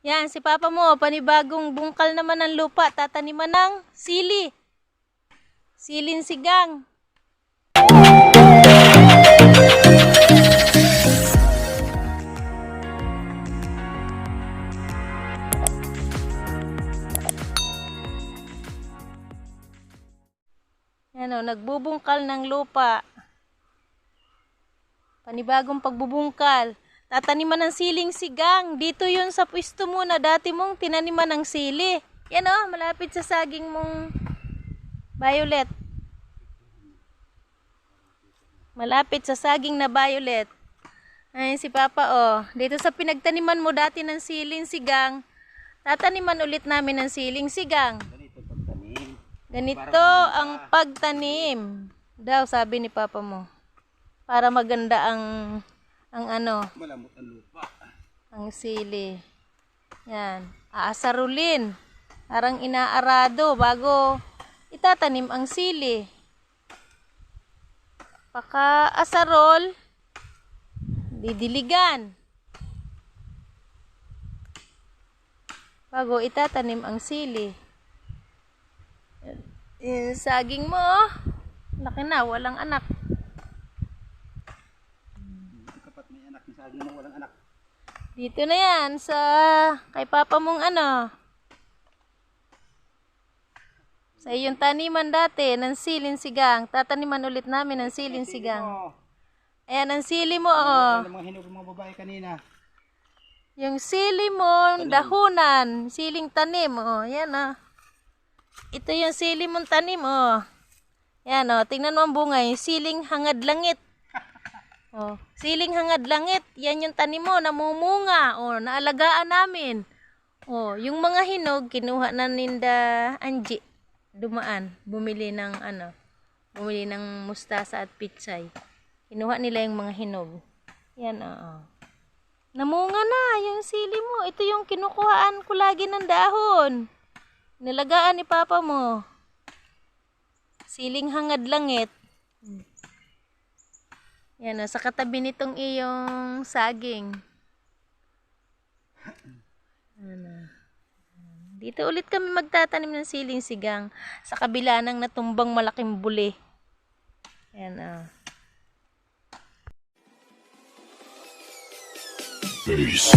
Yan, si Papa mo, panibagong bungkal naman ng lupa, tataniman ng sili. Silin sigang. Yan o, nagbubungkal ng lupa. Panibagong pagbubungkal. Tataniman ng siling sigang. Dito yun sa pwesto mo na dati mong tinaniman ng sili. Yan o, malapit sa saging mong violet. Malapit sa saging na violet. Ayun si Papa oh. Dito sa pinagtaniman mo dati ng siling sigang, tataniman ulit namin ng siling sigang. Ganito pagtanim. Ganito ang pagtanim. Daw sabi ni Papa mo. Para maganda ang ang ano, Malamot ang lupa. ang sili. Yan. Aasarulin. Parang inaarado bago itatanim ang sili. Paka-asarol, didiligan. Bago itatanim ang sili. Yung saging mo, oh. laki na, walang anak. Ang kapat saging mo walang anak. Dito na yan sa kay papa mong ano. Sa iyong taniman dati ng silin sigang. Tataniman ulit namin ng silin sigang. Ayan ang sili mo oh. ano mga hinog ng mga babae kanina. Yung sili mo, dahunan, siling tanim oh. Yan oh. Ito yung sili mong tanim oh. Yan oh, tingnan mo ang bunga, yung siling hangad langit. Oh, siling hangad langit, yan yung tanim mo, namumunga, oh, naalagaan namin. Oh, yung mga hinog, kinuha na ninda Angie. Dumaan, bumili ng ano, bumili ng mustasa at pitsay. Kinuha nila yung mga hinog. Yan, oo. Namunga na yung sili mo. Ito yung kinukuhaan ko lagi ng dahon. Nilagaan ni papa mo. Siling hangad langit. Yan o, sa katabi nitong iyong saging. Ano. Dito ulit kami magtatanim ng siling sigang sa kabila ng natumbang malaking buli. Yan o. Peace.